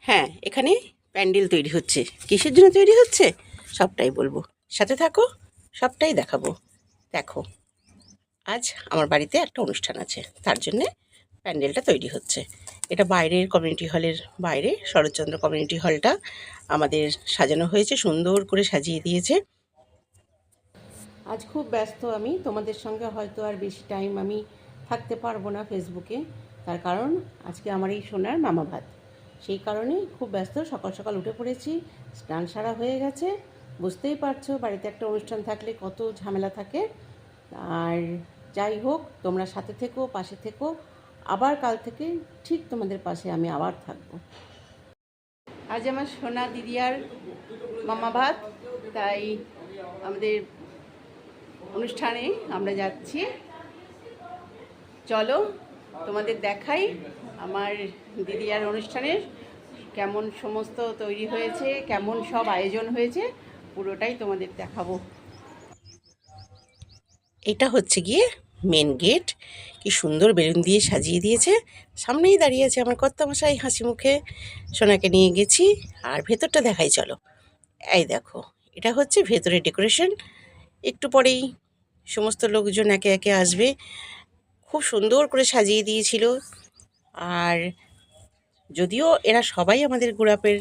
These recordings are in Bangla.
হ্যাঁ এখানে প্যান্ডেল তৈরি হচ্ছে। কিসের জন্য তৈরি হচ্ছে? সবটাই বলব। সাথে থাকো, সবটাই দেখাবো। দেখো, আজ আমার বাড়িতে একটা অনুষ্ঠান আছে। তার জন্যে প্যান্ডেলটা তৈরি হচ্ছে। এটা বাইরের কমিউনিটি হলের বাইরে, শরৎচন্দ্র কমিউনিটি হলটা আমাদের সাজানো হয়েছে, সুন্দর করে সাজিয়ে দিয়েছে। আজ খুব ব্যস্ত আমি, তোমাদের সঙ্গে হয়তো আর বেশি টাইম আমি থাকতে পারব না ফেসবুকে তার কারণ, আজকে আমার এই সোনার মামা ভাত সেই কারণে খুব ব্যস্ত, সকাল সকাল উঠে পড়েছি, স্নান সারা হয়ে গেছে, বুঝতেই পারছ বাড়িতে একটা অনুষ্ঠান থাকলে কত ঝামেলা থাকে। আর যাই হোক, তোমরা সাথে থেকো, পাশে থেকো, আবার কাল থেকে ঠিক তোমাদের পাশে আমি আবার থাকব। আজ আমার সোনা দিদিয়ার মামা ভাত, তাই আমাদের অনুষ্ঠানে আমরা যাচ্ছি। চলো তোমাদের দেখাই আমার দিদিয়ার অনুষ্ঠানের কেমন সমস্ত তৈরি হয়েছে, কেমন সব আয়োজন হয়েছে, পুরোটাই তোমাদের দেখাবো। এটা হচ্ছে গিয়ে মেন গেট কি সুন্দর বেলুন দিয়ে সাজিয়ে দিয়েছে। সামনেই দাঁড়িয়ে আছে আমার কর্তামশাই, হাসি মুখে সোনাকে নিয়ে গেছি। আর ভেতরটা দেখাই, চলো। এই দেখো, এটা হচ্ছে ভেতরে ডেকোরেশন একটু পরেই সমস্ত লোকজন একে একে আসবে। খুব সুন্দর করে সাজিয়ে দিয়েছিল। আর যদিও এরা সবাই আমাদের গুড়াপের,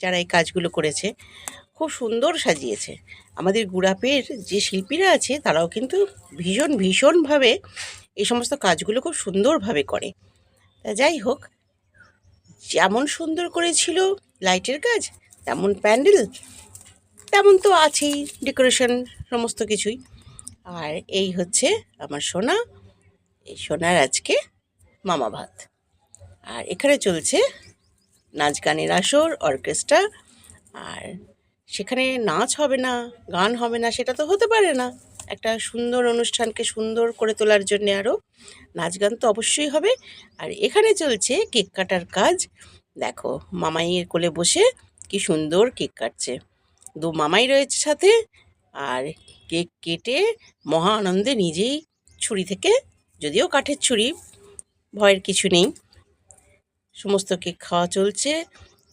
যারা এই কাজগুলো করেছে, খুব সুন্দর সাজিয়েছে। আমাদের গুড়াপের যে শিল্পীরা আছে, তারাও কিন্তু ভীষণ, ভীষণভাবে এই সমস্ত কাজগুলো খুব সুন্দরভাবে করে। তা যাই হোক, যেমন সুন্দর করেছিল লাইটের কাজ, তেমন প্যান্ডেল, তেমন তো আছেই ডেকোরেশন সমস্ত কিছুই। আর এই হচ্ছে আমার সোনা, এই সোনার আজকে মামা ভাত। আর এখানে চলছে নাচ গানের আসর, অর্কেস্ট্রা, আর সেখানে নাচ হবে না, গান হবে না, সেটা তো হতে পারে না। একটা সুন্দর অনুষ্ঠানকে সুন্দর করে তোলার জন্য আরও নাচ গান তো অবশ্যই হবে। আর এখানে চলছে কেক কাটার কাজ। দেখো, মামাইয়ের কোলে বসে কি সুন্দর কেক কাটছে। দু মামাই রয়েছে সাথে, আর কেক কেটে মহা আনন্দে নিজেই ছুরি থেকে, যদিও কাঠের ছুরি, ভয়ের কিছু নেই। সমস্ত কেক খাওয়া চলছে।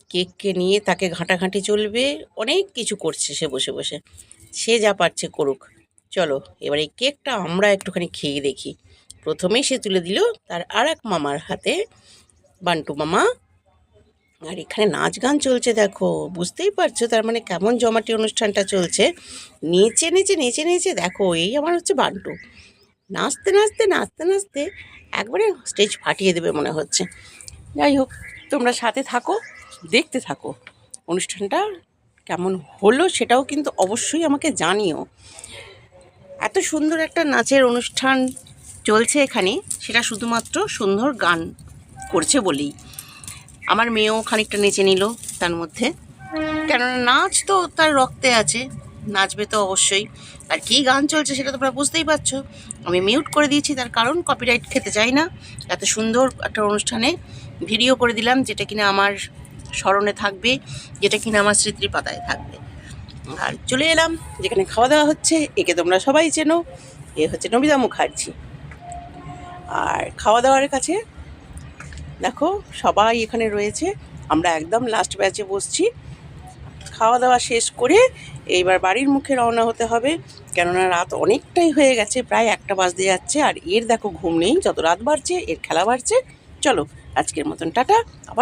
কেককে নিয়ে তাকে ঘাঁটাঘাঁটি চলবে। অনেক কিছু করছে সে বসে বসে। সে যা পারছে করুক। চলো, এবার এই কেকটা আমরা একটুখানি খেয়ে দেখি। প্রথমেই সে তুলে দিল তার আর এক মামার হাতে, বান্টু মামা। আর এখানে নাচ গান চলছে দেখো। বুঝতেই পারছ তার মানে কেমন জমাটি অনুষ্ঠানটা চলছে। নেচে নেচে নেচে নেচে দেখো, এই আমার হচ্ছে বান্টু। নাচতে নাচতে নাচতে নাচতে একবারে স্টেজ ফাটিয়ে দেবে মনে হচ্ছে। যাই হোক, তোমরা সাথে থাকো, দেখতে থাকো। অনুষ্ঠানটা কেমন হলো সেটাও কিন্তু অবশ্যই আমাকে জানিও। এত সুন্দর একটা নাচের অনুষ্ঠান চলছে এখানে, সেটা শুধুমাত্র সুন্দর গান করছে বলেই। আমার মেয়েও খানিকটা নেচে নিল তার মধ্যে। কেননা নাচ তো তার রক্তে আছে, নাচবে তো অবশ্যই। আর কী গান চলছে সেটা তোমরা বুঝতেই পারছ। আমি মিউট করে দিয়েছি, তার কারণ কপিরাইট খেতে চাই না। এত সুন্দর একটা অনুষ্ঠানে ভিডিও করে দিলাম, যেটা কিনা আমার স্মরণে থাকবে, যেটা কিনা আমার স্মৃতির পাতায় থাকবে। আর চলে এলাম, যেখানে খাওয়া দাওয়া হচ্ছে, একে তোমরা সবাই চেনো, এ হচ্ছে নবিতা মুখার্জি। আর খাওয়া দাওয়ার কাছে, দেখো, সবাই এখানে রয়েছে, আমরা একদম লাস্ট ব্যাচে বসছি। খাওয়া দাওয়া শেষ করে এইবার বাড়ির মুখে রওনা হতে হবে। কেননা রাত অনেকটাই হয়ে গেছে, প্রায় একটা বাজতে যাচ্ছে আর এর দেখো ঘুম নেই। যত রাত বাড়ছে, এর খেলা বাড়ছে। চলো, আজকের মতন টাটা। আবার